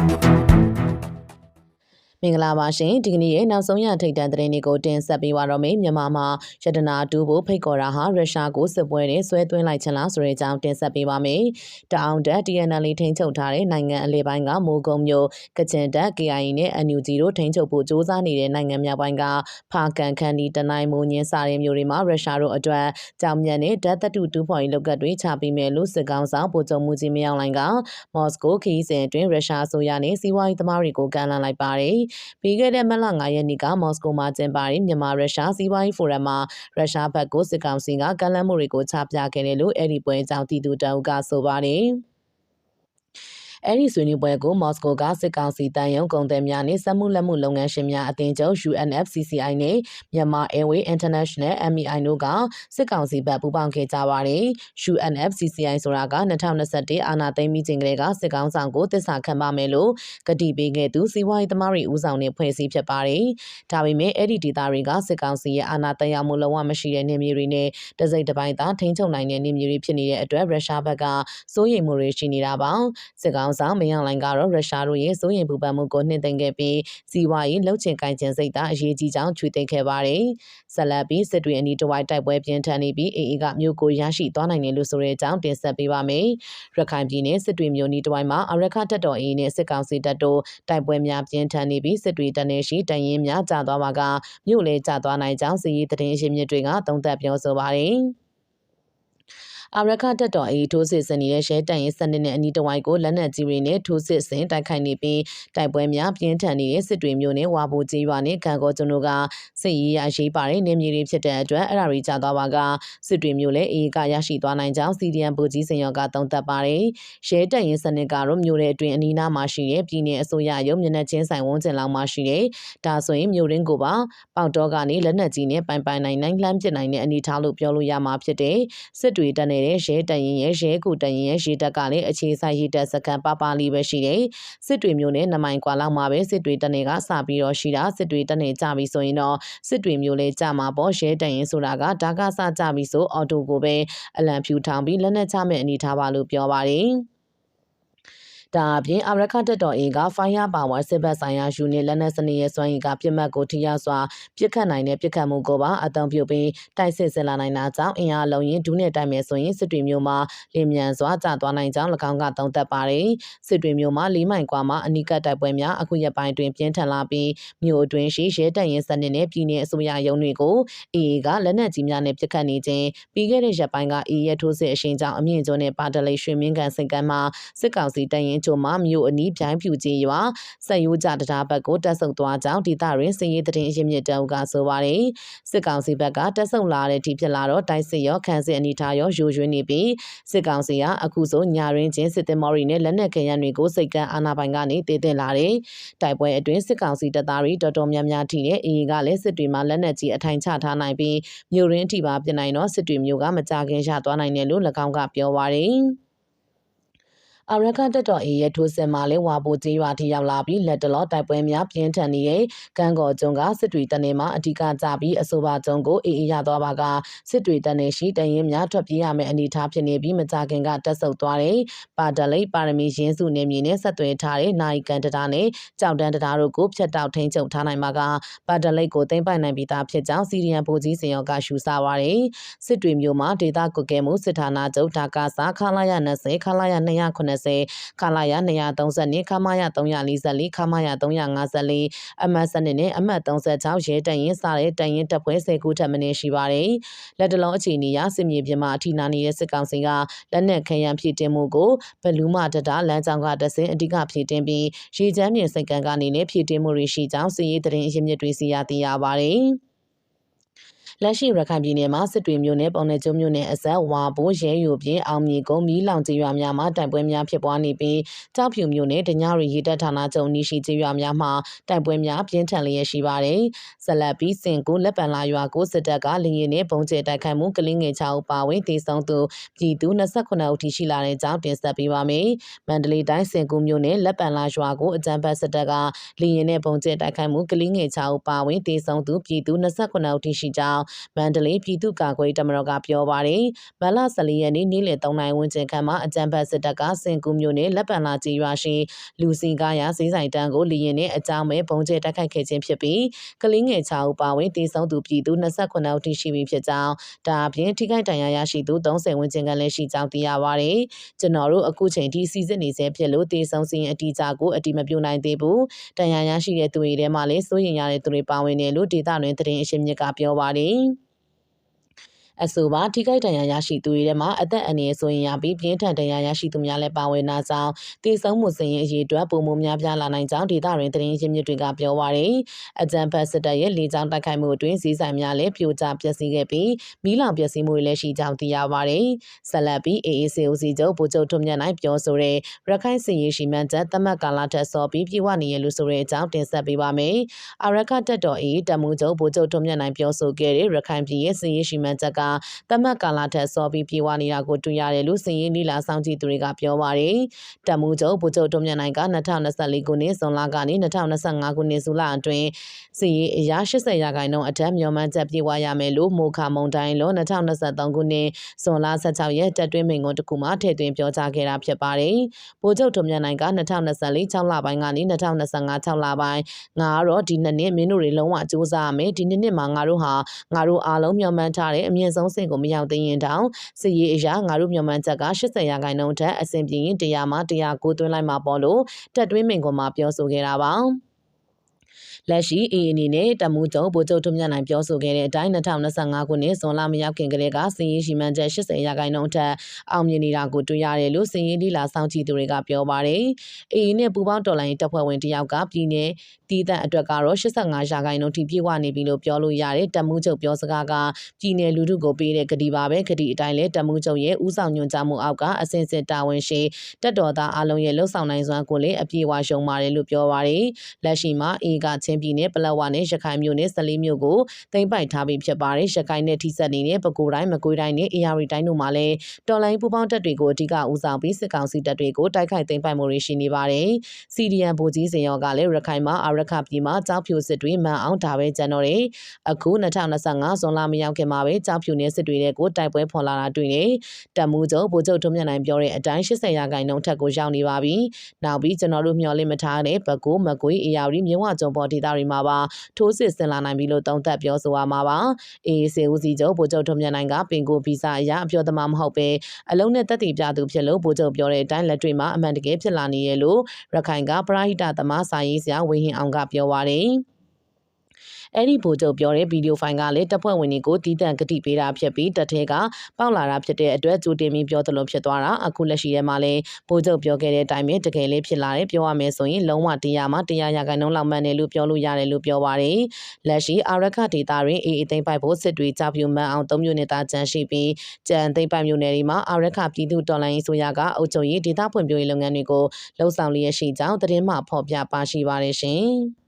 Thank you. မင်္ဂလာပါရှင်ဒီကနေ့ရဲ့နောက်ဆုံးရထိတ်တန့်သတင်းတွေကိုတင်ဆက်ပေးပါတော့မယ်မြန်မာမှာရတနာတူဖို့ဖိတ်ခေါ်တာဟာရုရှားကိုစစ်ပွဲနဲ့ဆွဲသွင်းလိုက်ချင်လားဆိုတဲ့အကြောင်းတင်ဆက်ပေးပါမယ်တအောင်တက် TNL ထိန်းချုပ်ထားတဲ့နိုင်ငံအလဲပိုင်းကမိုးကုံမြို့ကချင်တက် KIA နဲ့ NUG တို့ထိန်းချုပ်ဖို့စ조사နေတဲ့နိုင်ငံမြောက်ပိုင်းကဖာကန်ခန်ဒီတနိုင်မိုးညင်းစာရဲမျိုးတွေမှာရုရှားတို့အတွက်ကြောင်မြတ်နဲ့ဓာတ်တတုတူဖော်ရေးလောက်ကတွေချပေးမယ်လို့စစ်ကောင်ဆောင်ဗိုလ်ချုပ်မှုကြီးမယောင်လိုင်ကမော်စကိုခီးစဉ်အတွင်းရုရှားအစိုးရနဲ့စီးပွားရေးသမားတွေကိုကန့်လန့်လိုက်ပါတယ်ပြီးခဲ့တဲ့မလ9ရက်နေ့ကမော်စကိုမှာကျင်းပတဲ့မြန်မာရုရှားစီးပွားရေးဖိုရမ်မှာရုရှားဘက်ကိုစစ်ကောင်စီကကန့်လန့်မှုတွေကိုချပြခဲ့တယ်လို့အဲ့ဒီပွဲအကြောင်းတည်သူတအုပ်ကဆိုပါတယ်။ အဲ့ဒီဆွေးနွေးပွဲကိုမော်စကိုကစစ်ကောင်စီတန်ယုံကုန်သည်များနှင့်စက်မှုလက်မှုလုပ်ငန်းရှင်များအသင်းချုပ် UNFCCI နဲ့မြန်မာ Airway International MEI တို့ကစစ်ကောင်စီဘက်ပူးပေါင်းခဲ့ကြပါတယ်။ UNFCCI ဆိုတာက2021အာဏာသိမ်းပြီးချိန်ကလေးကစစ်ကောင်ဆောင်ကိုတစ္ဆာခံပါမယ်လို့ကတိပေးခဲ့သူစီးပွားရေးသမားတွေဦးဆောင်တဲ့ဖွဲ့စည်းဖြစ်ပါတယ်။ဒါပေမဲ့အဲ့ဒီဒေသတွေကစစ်ကောင်စီရဲ့အာဏာသိမ်းအောင်မလုံးဝမရှိတဲ့နေမြေတွေနဲ့တစိမ့်တစ်ပိုင်းသာထိန်းချုပ်နိုင်တဲ့နေမြေတွေဖြစ်နေတဲ့အတွက်ရုရှားဘက်ကစိုးရိမ်မှုတွေရှိနေတာပါ။စစ်ကောင်ခေါင်းဆောင်မင်းအောင်လှိုင်ကတော့ရုရှားတို့ရဲ့စိုးရိမ်ပူပန်မှုကိုနှိမ့်သိမ့်ခဲ့ပြီးစီးပွားရေးလှုပ်ချင်ကိုင်ချင်စိတ်သာအရေးကြီးကြောင်းချွေသိမ်းခဲ့ပါတယ်။ဆက်လက်ပြီးစစ်တွေအနီးတစ်ဝိုက်တိုက်ပွဲပြင်းထန်နေပြီးအေအေကမြို့ကိုရရှိသွားနိုင်တယ်လို့ဆိုတဲ့အကြောင်းတင်ဆက်ပေးပါမယ်။ရခိုင်ပြည်နယ်စစ်တွေမြို့နီးတစ်ဝိုက်မှာအရခတက်တော်အေးနဲ့စစ်ကောင်စီတပ်တို့တိုက်ပွဲများပြင်းထန်နေပြီးစစ်တွေတနေရှိတရင်များကြာသွားမှာကမြို့လေကြာသွားနိုင်ကြောင်းစီးရီးသတင်းရင်းမြစ်တွေကသုံးသပ်ပြောဆိုပါတယ်။ အာရခတက်တော်အေးထိုးစစ်ဆင်နေတဲ့ရဲတန်ရင်စနစ်နဲ့အနီးတစ်ဝိုက်ကိုလက်နက်ကြီးတွေနဲ့ထိုးစစ်ဆင်တိုက်ခိုက်နေပြီးတိုက်ပွဲများပြင်းထန်နေတဲ့စစ်တွေမျိုးနဲ့ဝါဘူကြီးရွာနဲ့ခံကောကျွန်းတို့ကစစ်ရေးရရှိပါတဲ့နေမြေတွေဖြစ်တဲ့အတွက်အဲ့ဒါတွေကြာသွားပါကစစ်တွေမျိုးလည်းအေးကရရှိသွားနိုင်ကြောင်းစီဒီအမ်ဘူကြီးစင်ရောကသုံးသပ်ပါတယ်ရဲတန်ရင်စနစ်ကတော့မျိုးတဲ့အတွင်းအနီးနားမှာရှိတဲ့ပြည်내အစိုးရရုံးမျက်နှာချင်းဆိုင်ဝန်းကျင်လောက်မှာရှိတဲ့ဒါဆိုရင်မျိုးရင်းကိုပါပေါက်တော့ကနေလက်နက်ကြီးနဲ့ပိုင်ပိုင်နိုင်နိုင်လှမ်းပစ်နိုင်တဲ့အနေထားလို့ပြောလို့ရမှာဖြစ်တဲ့စစ်တွေတက်နေတဲ့ရဲတရင်ရဲ့ရဲကူတရင်ရဲ့ရေတပ်ကလည်းအခြေဆိုင်ရေတပ်စခန်းပပလေးပဲရှိတယ်စစ်တွေမျိုးနဲ့နမိုင်ကွာလောက်မှာပဲစစ်တွေတနေကစပြီးတော့ရှိတာစစ်တွေတနေကြပြီဆိုရင်တော့စစ်တွေမျိုးလေးကြမှာပေါ့ရဲတရင်ဆိုတာကဒါကစကြပြီဆိုအော်တိုကိုပဲအလံဖြူထောင်ပြီးလက်နက်ချမဲ့အနေထားပါလို့ပြောပါတယ် ဒါအပြင်အမရခတက်တော်အေက Fire Power စစ်ဘက်ဆိုင်ရာယူနစ်လက်နက်စနစ်ရဲ့စွမ်းရည်ကပြစ်မှတ်ကိုထိရောက်စွာပြစ်ခတ်နိုင်တဲ့ပြစ်ခတ်မှုကိုပါအသုံးပြုပြီးတိုက်စစ်ဆင်လာနိုင်တာကြောင့်အင်အားလုံးရင်ဒူးနဲ့တိုက်မယ်ဆိုရင်စစ်တွေမျိုးမှာလင်းမြန်စွာကျသွားနိုင်ကြောင်း၎င်းကသုံးသပ်ပါတယ်စစ်တွေမျိုးမှာလေးမိုင်ကွာမှာအနိကတိုက်ပွဲများအခုရက်ပိုင်းတွင်ပြင်းထန်လာပြီးမြို့အတွင်းရှိရဲတပ်ရင်းစနစ်နဲ့ပြည်내အစိုးရရုံးတွေကိုအေအေကလက်နက်ကြီးများနဲ့ပြစ်ခတ်နေခြင်းပြီးခဲ့တဲ့ရက်ပိုင်းကအေအေရဲ့ထိုးစစ်အရှိန်ကြောင့်အမြင့်ကျွန်းနဲ့ပါတလိရွှေမင်းကန်စိတ်ကမ်းမှာစစ်ကောင်စီတပ်ရင်းချိုမှမြို့အနီးပြိုင်းဖြူကြီးရွာဆက်ရိုးကြတရားဘက်ကိုတက်ဆုပ်သွားကြောင်းဒေသတွင်စည်ရေးတရင်အရင်မြစ်တောင်ကဆိုပါတယ်စစ်ကောင်စီဘက်ကတက်ဆုပ်လာတဲ့ဒီဖြစ်လာတော့တိုက်စစ်ရောခန်းစစ်အနေထားရောယိုရွှင်းနေပြီးစစ်ကောင်စီကအခုဆိုညာရင်းချင်းစစ်သည်မော်ရီနဲ့လက်နက်ခဲယမ်းတွေကိုစိတ်ကန်းအာဏာပိုင်ကနေတည်တင်လာတယ်တိုက်ပွဲအတွင်းစစ်ကောင်စီတပ်သားတွေတော်တော်များများထိတဲ့အေအေကလည်းစစ်တွေမှာလက်နက်ကြီးအထိုင်ချထားနိုင်ပြီးမြို့ရင်းအထိပါပြနိုင်တော့စစ်တွေမျိုးကမကြခင်ရသွားနိုင်တယ်လို့၎င်းကပြောပါတယ် အရကတက်တော်အေရဲ့ထိုးစစ်မှာလည်းဝါပိုကျေးရွာထိရောက်လာပြီးလက်တလောတိုက်ပွဲများပြင်းထန်နေတဲ့ကန်းကော်ကျွန်းကစစ်တွေတနေမှာအဓိကကြပြီးအဆိုပါကျွန်းကိုအေအေရသွားပါကစစ်တွေတနေရှိတရင်များထွက်ပြေးရမယ့်အနေအထားဖြစ်နေပြီးမကြခင်ကတက်ဆုပ်သွားတဲ့ပါတလိပ်ပါရမီရင်းစုနေမြေနဲ့ဆက်သွယ်ထားတဲ့နိုင်ကန်တတာနဲ့ကြောက်တန်းတတာတို့ကိုဖျက်တောက်ထိန်ချုပ်ထားနိုင်မှာကပါတလိပ်ကိုသိမ်းပိုက်နိုင်ပြီးသားဖြစ်ကြောင်းစီရီယန်ဗိုလ်ကြီးစင်ရောကရှုစားပါတယ်စစ်တွေမျိုးမှာဒေသကွက်ကဲမှုစစ်ဌာနချုပ်ဒါကာစာခလာရ20ခလာရ290 130ခလာရ232ခမာရ344ခမာရ354အမှတ်စနစ်နဲ့အမှတ်36ရဲတရင်စားတဲ့တရင်တပ်ဖွဲ့10ခုထပ်မင်းရှိပါတယ်။လက်တလုံးအခြေအနေအရစစ်မြေပြင်မှာအထိနာနေတဲ့စစ်ကောင်စီကလက်နက်ခဲယမ်းဖြည့်တင်မှုကိုဘလူးမတတာလမ်းကြောင်းကတဆင်အဓိကဖြည့်တင်ပြီးရေချမ်းမြေစိတ်ကံကနေလည်းဖြည့်တင်မှုတွေရှိကြောင်းစီရေးသတင်းအရင်းမြစ်တွေစီရသိရပါတယ်။ လက်ရှိရခိုင်ပြည်နယ်မှာစစ်တွေမျိုးနဲ့ပုံနယ်ကျွန်းမျိုးနဲ့အဆက်ဝါဘိုးရဲယူပြင်အောင်မြေကုန်းမီးလောင်ကျေးရွာများမှာတိုက်ပွဲများဖြစ်ပွားနေပြီးကြောက်ဖြူမျိုးနဲ့တညရီရေတပ်ဌာနချုပ်နီရှိကျေးရွာများမှာတိုက်ပွဲများပြင်းထန်လျက်ရှိပါတယ်။ဆက်လက်ပြီးစင်ကိုလက်ပံလာရွာကိုစစ်တပ်ကလင်းရင်နဲ့ပုံကျဲတိုက်ခိုက်မှုကလင်းငယ်ချောက်ပါဝင်ဒေဆုံးသူပြည်သူ29ဦးထိရှိလာတဲ့ကြောင်းတင်ဆက်ပေးပါမယ်။မန္တလေးတိုင်းစင်ကိုမျိုးနဲ့လက်ပံလာရွာကိုအကြမ်းဖက်စစ်တပ်ကလင်းရင်နဲ့ပုံကျဲတိုက်ခိုက်မှုကလင်းငယ်ချောက်ပါဝင်ဒေဆုံးသူပြည်သူ29ဦးထိရှိကြောင်းမန္တလေးပြည်သူ့ကာကွယ်တမတော်ကပြောပါတယ်။မလ14ရက်နေ့နေ့လယ်3နာရီဝန်းကျင်ခန့်မှာအကြံဖတ်စစ်တပ်ကစင်ကူမျိုးနဲ့လက်ပံလာကြီးရွာရှိလူစီကားရဈေးဆိုင်တန်းကိုလီရင်နဲ့အကြောင်းမဲ့ဘုံကျဲတိုက်ခိုက်ခဲ့ခြင်းဖြစ်ပြီးကလင်းငယ်6ဦးပါဝင်တေဆုံးသူပြည်သူ29ဦးထိရှိပြီဖြစ်ကြောင်းဒါအပြင်ထိခိုက်ဒဏ်ရာရရှိသူ30ဝန်းကျင်ကလည်းရှိကြောင်းသိရပါတယ်။ကျွန်တော်တို့အခုချိန်ထိစီစစ်နေဆဲဖြစ်လို့တေဆုံးစီရင်အတီးကြကိုအတိမပြုနိုင်သေးဘူး။ဒဏ်ရာရရှိတဲ့သူတွေထဲမှာလည်းစိုးရင်ရတဲ့သူတွေပါဝင်တယ်လို့ဒေသတွင်သတင်းအရှင်မြစ်ကပြောပါတယ်။ン အဆိုပါထိခိုက်ဒဏ်ရာရရှိသူတွေထဲမှာအသက်အန္တရာယ်ဆိုရင်ရပြီးပြင်းထန်ဒဏ်ရာရရှိသူများလည်းပါဝင်တာကြောင့်တည်ဆုံမှုစင်ရင်အရေးအတွက်ပုံမှုများပြားလာနိုင်ကြောင်းဒေသတွင်သတင်းရင်းမြစ်တွေကပြောပါရယ်အကြံဖတ်စစ်တပ်ရဲ့လေကြောင်းတိုက်ခိုက်မှုအတွင်းစီးဆိုင်များလည်းပြိုကျပျက်စီးခဲ့ပြီးမီးလောင်ပျက်စီးမှုတွေလည်းရှိကြောင်းသိရပါရယ်ဆက်လက်ပြီး AACOC ချုပ်ဗိုလ်ချုပ်ထွန်းမြတ်နိုင်ပြောဆိုတဲ့ရခိုင်စင်ရေးရှိမှန်းချက်တမတ်ကာလထက်စောပြီးပြေဝနေရလို့ဆိုတဲ့အကြောင်းတင်ဆက်ပေးပါမယ်အာရခတက်တော်အေးတမှုချုပ်ဗိုလ်ချုပ်ထွန်းမြတ်နိုင်ပြောဆိုခဲ့တဲ့ရခိုင်ပြည်ရဲ့စင်ရေးရှိမှန်းချက်ကတမတ်ကာလထက်စောပြီးပြေဝနေတာကိုတွေ့ရတယ်လို့စင်ရေးနီလာဆောင်ကြည့်သူတွေကပြောပါတယ်။တမှုချုပ်ဗိုလ်ချုပ်ထွန်းမြတ်နိုင်က2024ခုနှစ်ဇွန်လကနေ2025ခုနှစ်ဇူလအတွင်းစင်ရေးအရာ80ရာခိုင်နှုန်းအထက်မျှော်မှန်းချက်ပြေဝရမယ်လို့မိုခါမုံတိုင်းလို့2023ခုနှစ်ဇွန်လ16ရက်တက်တွင်းမိန်ကွန်းတစ်ခုမှထည့်သွင်းပြောကြားခဲ့တာဖြစ်ပါတယ်။ဗိုလ်ချုပ်ထွန်းမြတ်နိုင်က2024 6လပိုင်းကနေ2025 6လပိုင်းငါကတော့ဒီနှစ်နှစ်မင်းတို့တွေလုံးဝစူးစမ်းရမယ်ဒီနှစ်နှစ်မှာငါတို့ဟာငါတို့အားလုံးမျှော်မှန်းထားတဲ့အမြင့်ဆုံးဆင့်ကိုမရောက်သေးရင်တောင်စစ်ရေးအရာငါတို့မျှော်မှန်းချက်က80ရာခိုင်နှုန်းထက်အဆင့်ပြေရင်100မှ109သွင်းလိုက်မှာပေါ့လို့တက်တွင်းမိန်ကွန်မှာပြောဆိုခဲ့တာပါ။ လက်ရှိ AA အနေနဲ့တမှုကျုံဗိုလ်ချုပ်ထွန်းမြတ်နိုင်ပြောဆိုခဲ့တဲ့အတိုင်း2025ခုနှစ်ဇွန်လမရောက်ခင်ကတည်းကစည်ရေးရှိမှန်းချက်80ရာခိုင်နှုန်းထက်အောင်မြင်နေတာကိုတွေ့ရတယ်လို့စည်ရေးလီလာစောင့်ကြည့်သူတွေကပြောပါတယ်။ AA နဲ့ပူးပေါင်းတော်လှန်ရေးတပ်ဖွဲ့ဝင်တယောက်ကပြည်내တည်တဲ့အတွက်ကတော့85ရာခိုင်နှုန်းထိပြည့်ဝနေပြီလို့ပြောလို့ရတယ်တမှုချုပ်ပြောစကားကပြည်내လူထုကိုပေးတဲ့ကတိပါပဲကတိအတိုင်းလဲတမှုချုပ်ရဲ့ဥဆောင်ညွှန်ကြားမှုအောက်ကအစဉ်စစ်တာဝန်ရှိတက်တော်သားအလုံးရဲ့လှုပ်ဆောင်နိုင်စွမ်းကိုလည်းအပြည့်အဝရှုံပါတယ်လို့ပြောပါတယ်။လက်ရှိမှာ AA ကချင်းပြည်နယ်ပလက်ဝနဲ့ရခိုင်မြို့နယ်14မြို့ကိုသိမ်းပိုက်ထားပြီးဖြစ်ပါတယ်။ရခိုင်နဲ့ထိစပ်နေတဲ့ပဲခူးတိုင်းမကွေးတိုင်းနဲ့အေရီတိုင်းတို့မှာလည်းတော်လိုင်းပူပေါင်းတပ်တွေကိုအဓိကဦးဆောင်ပြီးစစ်ကောင်စီတပ်တွေကိုတိုက်ခိုက်သိမ်းပိုက်မှုတွေရှိနေပါတယ်။ CDN ဗိုလ်ကြီးစင်ရောကလည်းရခိုင်မှာအာရခပြည်မှာကြောက်ဖြူစစ်တွေမှန်အောင်ဒါပဲကျန်တော့တယ်။အခု2025ဇွန်လမရောက်ခင်မှာပဲကြောက်ဖြူနဲ့စစ်တွေတဲ့ကိုတိုက်ပွဲဖော်လာတာတွေ့တယ်။တမှုချုပ်ဗိုလ်ချုပ်ထွန်းမြတ်နိုင်ပြောတဲ့အတိုင်း80ရာခိုင်နှုန်းထက်ကိုရောက်နေပါပြီ။နောက်ပြီးကျွန်တော်တို့မျှော်လင့်မထားတဲ့ပဲခူးမကွေးအေရီမြဝကျုံပေါ်ဒေသတွေမှာပါထိုးစစ်ဆင်လာနိုင်ပြီလို့သုံးသပ်ပြောဆိုရမှာပါ။အေးစေဦးစီချုပ်ဗိုလ်ချုပ်ထွန်းမြတ်နိုင်ကပင်ကိုဗီဇာအရအပြောသမားမဟုတ်ပဲအလုံးနဲ့တက်တည်ပြသူဖြစ်လို့ဗိုလ်ချုပ်ပြောတဲ့အတိုင်းလက်တွေ့မှာအမှန်တကယ်ဖြစ်လာနေရလို့ရခိုင်ကပရာဟိတသမားစာရေးဆရာဝင်းဟင်အောင်ကပြောပါတယ်။ အဲ့ဒီဗိုလ်ချုပ်ပြောတဲ့ဗီဒီယိုဖိုင်ကလည်းတပ်ဖွဲ့ဝင်တွေကိုတီးတန့်ကတိပေးတာဖြစ်ပြီးတပ်ထဲကပေါက်လာတာဖြစ်တဲ့အတွက်ကြိုတင်ပြီးပြောသလိုဖြစ်သွားတာအခုလက်ရှိထဲမှာလည်းဗိုလ်ချုပ်ပြောခဲ့တဲ့အတိုင်းပဲတကယ်လေးဖြစ်လာတယ်ပြောရမယ်ဆိုရင်လုံးဝတရားမှတရားရာခိုင်နှုန်းလောက်မှန်တယ်လို့ပြောလို့ရတယ်လို့ပြောပါတယ်လက်ရှိအာရခဒေတာတွင်အေးအေးသိမ့်ပိုက်ဖို့စစ်တွေကြောက်ပြူမှန်အောင်သုံးမျိုးနဲ့တာကြံရှိပြီးကြံသိမ့်ပိုက်မျိုးနယ်တွေမှာအာရခပြည်သူတော်လှန်ရေးဆိုရကအုပ်ချုပ်ရေးဒေတာဖွံ့ဖြိုးရေးလုပ်ငန်းတွေကိုလှုပ်ဆောင်လျက်ရှိကြောင်းသတင်းမှဖော်ပြပါရှိပါတယ်ရှင်